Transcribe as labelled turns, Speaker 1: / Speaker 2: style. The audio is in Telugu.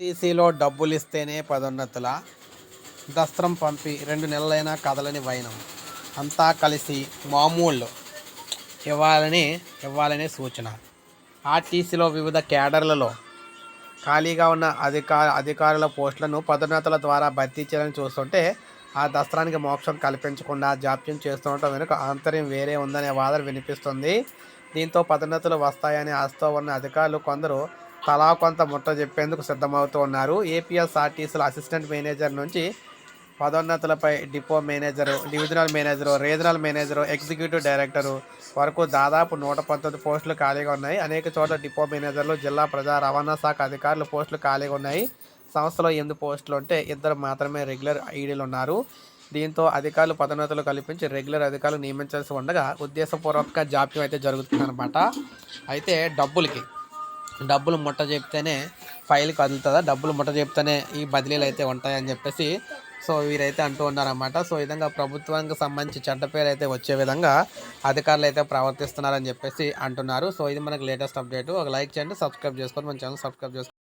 Speaker 1: టీసీలో డబ్బులు ఇస్తేనే పదోన్నతుల? దస్త్రం పంపి రెండు నెలలైనా కదలని వైనం. అంతా కలిసి మామూలు ఇవ్వాలని ఇవ్వాలనే సూచన. ఆర్టీసీలో వివిధ కేడర్లలో ఖాళీగా ఉన్న అధికార అధికారుల పోస్టులను పదోన్నతుల ద్వారా భర్తీ చేయాలని చూస్తుంటే ఆ దస్త్రానికి మోక్షం కల్పించకుండా జాప్యం చేస్తుండటం వెనుక ఆంతర్యం వేరే ఉందనే వాదన వినిపిస్తుంది. దీంతో పదోన్నతులు వస్తాయని ఆశతో ఉన్న అధికారులు కొందరు తలా కొంత ముట్ట చెప్పేందుకు సిద్ధమవుతూ ఉన్నారు. ఏపీఎస్ఆర్టీసీల అసిస్టెంట్ మేనేజర్ నుంచి పదోన్నతులపై depot manager divisional manager regional manager executive director వరకు దాదాపు నూట పంతొమ్మిది పోస్టులు ఖాళీగా ఉన్నాయి. అనేక చోట్ల డిపో మేనేజర్లు జిల్లా ప్రజా రవాణా శాఖ అధికారులు పోస్టులు ఖాళీగా ఉన్నాయి. సంస్థలో ఎనిమిది పోస్టులు ఉంటే ఇద్దరు మాత్రమే రెగ్యులర్ ఐడీలు ఉన్నారు. దీంతో అధికారులు పదోన్నతులు కల్పించి రెగ్యులర్ అధికారులు నియమించాల్సి ఉండగా ఉద్దేశపూర్వక జాప్యం అయితే జరుగుతుందన్నమాట. అయితే డబ్బులకి డబ్బులు ముట్ట చెప్తేనే ఫైల్ కదులుతుందా? డబ్బులు ముట్ట చెప్తేనే ఈ బదిలీలు అయితే ఉంటాయని చెప్పేసి సో వీరైతే అంటూ ఉన్నారన్నమాట. సో ఈ విధంగా ప్రభుత్వానికి సంబంధించి చెడ్డ పేరు అయితే వచ్చే విధంగా అధికారులు అయితే ప్రవర్తిస్తున్నారని చెప్పేసి అంటున్నారు. సో ఇది మనకి లేటెస్ట్ అప్డేట్. ఒక లైక్ చేయండి సబ్స్క్రైబ్ చేసుకోండి మన ఛానల్ సబ్స్క్రైబ్ చేసుకోండి.